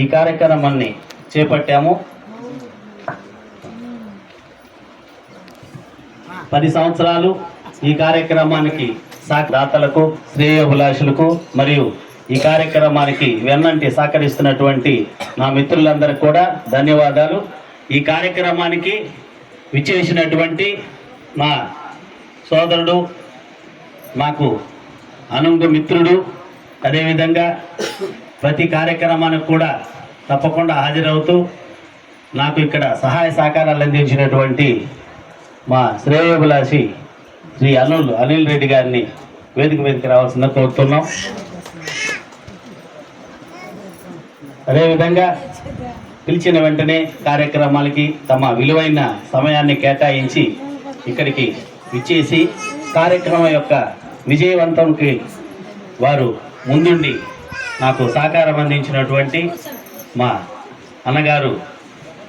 ఈ కార్యక్రమాన్ని చేపట్టాము. పది సంవత్సరాలు ఈ కార్యక్రమానికి దాతలకు శ్రేయోభిలాషులకు మరియు ఈ కార్యక్రమానికి వెన్నంటి సహకరిస్తున్నటువంటి నా మిత్రులందరికీ కూడా ధన్యవాదాలు. ఈ కార్యక్రమానికి విచ్చేసినటువంటి మా సోదరుడు నాకు అనుంగ మిత్రుడు. అదేవిధంగా ప్రతి కార్యక్రమానికి కూడా తప్పకుండా హాజరవుతూ నాకు ఇక్కడ సహాయ సహకారాలు అందించినటువంటి మా శ్రేయోభిలాషి శ్రీ అనిల్ అనిల్ రెడ్డి గారిని వేదిక మీదకి రావాల్సింద కోరుతున్నాం. అదేవిధంగా పిలిచిన వెంటనే కార్యక్రమాలకి తమ విలువైన సమయాన్ని కేటాయించి ఇక్కడికి ఇచ్చేసి కార్యక్రమం యొక్క విజయవంతంకి వారు ముందుండి నాకు సహకారం అందించినటువంటి మా అన్నగారు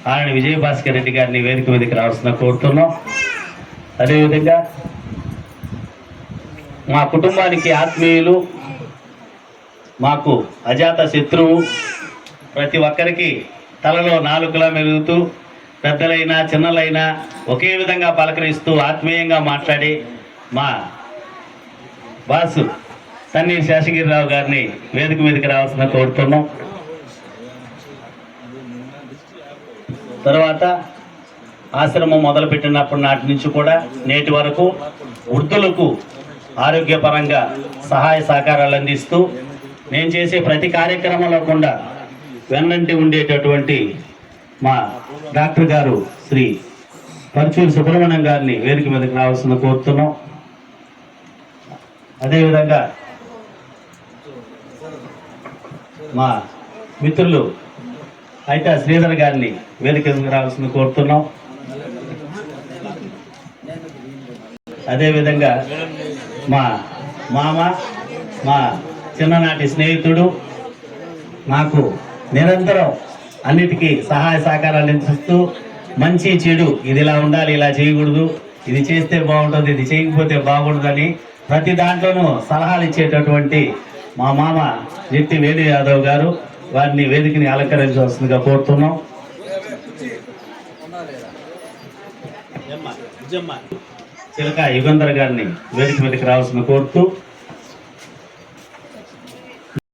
ఆయన విజయభాస్కర్ రెడ్డి గారిని వేదిక మీదకి రావాల్సిన కోరుతున్నాం. అదేవిధంగా మా కుటుంబానికి ఆత్మీయులు మాకు అజాత శత్రువు ప్రతి ఒక్కరికి తలలో నాలుగులా మెరుగుతూ పెద్దలైనా చిన్నలైనా ఒకే విధంగా పలకరిస్తూ ఆత్మీయంగా మాట్లాడి మా బాసు తన్నీర్ శేషగిరిరావు గారిని వేదిక మీదకి రావాల్సిన కోరుతున్నాం. తర్వాత ఆశ్రమం మొదలుపెట్టినప్పటి నాటి నుంచి కూడా నేటి వరకు వృద్ధులకు ఆరోగ్యపరంగా సహాయ సహకారాలు అందిస్తూ నేను చేసే ప్రతి కార్యక్రమంలో కూడా వెన్నంటి ఉండేటటువంటి మా డాక్టర్ గారు శ్రీ పరచూరి సుబ్రహ్మణ్యం గారిని వేదిక మీదకి రావాల్సిన కోరుతున్నాం. అదేవిధంగా మా మిత్రులు అయితే శ్రీధర్ గారిని వేదిక మీదకి రావాల్సిన కోరుతున్నాం. అదేవిధంగా మా మామ మా చిన్ననాటి స్నేహితుడు నాకు నిరంతరం అన్నిటికీ సహాయ సహకారాలు అందిస్తూ మంచి చెడు ఇది ఇలా ఉండాలి ఇలా చేయకూడదు. ఇది చేస్తే బాగుంటుంది ఇది చేయకపోతే బాగుండదని ప్రతి దాంట్లోనూ సలహాలు ఇచ్చేటటువంటి మా మామ నిత్తి వేణు యాదవ్ గారు వారిని వేదికని అలంకరించవలసిందిగా కోరుతున్నాం. చిలక యుగంధర్ గారిని వేదిక మీదకి రావాల్సిన కోరుతూ